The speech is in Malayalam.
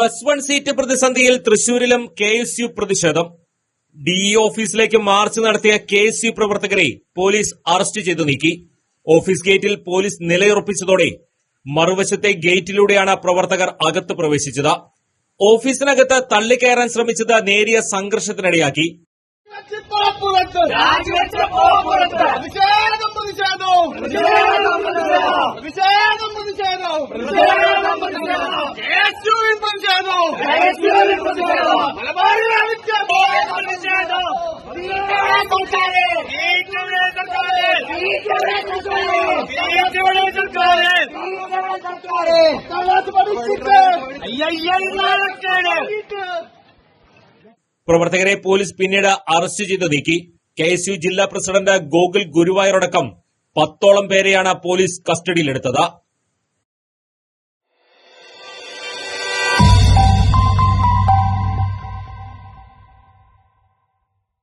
പ്ലസ് വൺ സീറ്റ് പ്രതിസന്ധിയിൽ തൃശൂരിലും കെ എസ് യു പ്രതിഷേധം. ഡി ഓഫീസിലേക്ക് മാർച്ച് നടത്തിയ കെ എസ് യു പ്രവർത്തകരെ പോലീസ് അറസ്റ്റ് ചെയ്തു നീക്കി. ഓഫീസ് ഗേറ്റിൽ പോലീസ് നിലയുറപ്പിച്ചതോടെ മറുവശത്തെ ഗേറ്റിലൂടെയാണ് പ്രവർത്തകർ അകത്ത് പ്രവേശിച്ചത്. ഓഫീസിനകത്ത് തള്ളിക്കയറാൻ ശ്രമിച്ചത് നേരിയ സംഘർഷത്തിനിടയാക്കി. പ്രതിഷേധം. പ്രവർത്തകരെ പോലീസ് പിന്നീട് അറസ്റ്റ് ചെയ്ത് നീക്കി കെ എസ് യു ജില്ലാ പ്രസിഡന്റ് ഗോകുൽ ഗുരുവായൂരടക്കം പത്തോളം പേരെയാണ് പോലീസ് കസ്റ്റഡിയിലെടുത്തത്